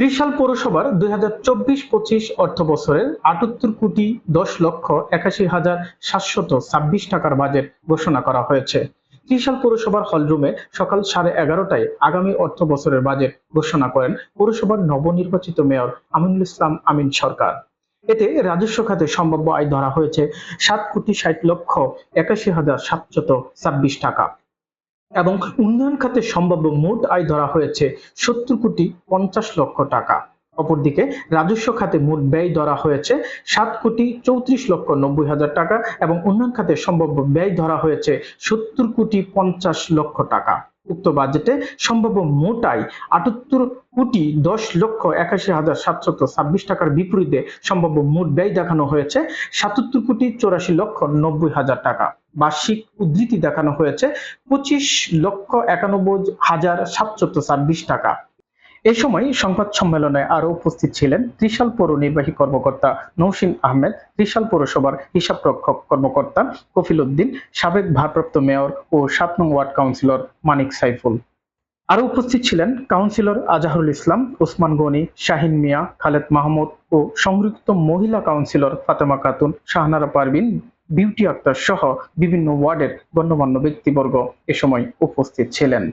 ত্রিশাল পৌরসভার দুই হাজার পঁচিশ অর্থ বছরের আটাত্তর কোটি দশ লক্ষ একাশি হাজার সাতশত ছাব্বিশ টাকার বাজেট ঘোষণা করা হয়েছে। ত্রিশাল পৌরসভার হলরুমে সকাল সাড়ে এগারোটায় আগামী অর্থ বছরের বাজেট ঘোষণা করেন পৌরসভার নবনির্বাচিত মেয়র আমিনুল ইসলাম আমিন সরকার। এতে রাজস্ব খাতে সম্ভাব্য আয় ধরা হয়েছে সাত কোটি ষাট লক্ষ একাশি হাজার সাতশত ছাব্বিশ টাকা। এবং উন্নয়ন খাতে সম্ভাব্য মোট আয় ধরা হয়েছে সত্তর কোটি পঞ্চাশ লক্ষ টাকা। অপরদিকে রাজস্ব খাতে মোট ব্যয় ধরা হয়েছে সাত কোটি চৌত্রিশ লক্ষ নব্বই হাজার টাকা এবং উন্নয়ন খাতে সম্ভাব্য ব্যয় ধরা হয়েছে সত্তর কোটি পঞ্চাশ লক্ষ টাকা। উক্ত বাজেটে সম্ভাব্য মোট আয় আটাত্তর কোটি দশ লক্ষ একাশি হাজার সাতশত ছাব্বিশ টাকার বিপরীতে সম্ভাব্য মোট ব্যয় দেখানো হয়েছে সাতাত্তর কোটি চৌরাশি লক্ষ নব্বই হাজার টাকা। বার্ষিক উদ্ধৃতি দেখানো হয়েছে পঁচিশ লক্ষ একানব্বই হাজার সাতশত ছাব্বিশ টাকা। এ সময় সংবাদ সম্মেলনে আরও উপস্থিত ছিলেন ত্রিশাল পৌর নির্বাহী কর্মকর্তা নৌসিন আহমেদ, ত্রিশাল পৌরসভার হিসাবরক্ষক কর্মকর্তা কফিল উদ্দিন, সাবেক ভারপ্রাপ্ত মেয়র ও সাত নং ওয়ার্ড কাউন্সিলর মানিক সাইফুল। আরও উপস্থিত ছিলেন কাউন্সিলর আজাহরুল ইসলাম, ওসমান গনি, শাহিন মিয়া, খালেদ মাহমুদ ও সংযুক্ত মহিলা কাউন্সিলর ফাতেমা খাতুন, শাহনারা পারভিন বিউটি আক্তার সহ বিভিন্ন ওয়ার্ডের গণ্যমান্য ব্যক্তিবর্গ এ সময় উপস্থিত ছিলেন।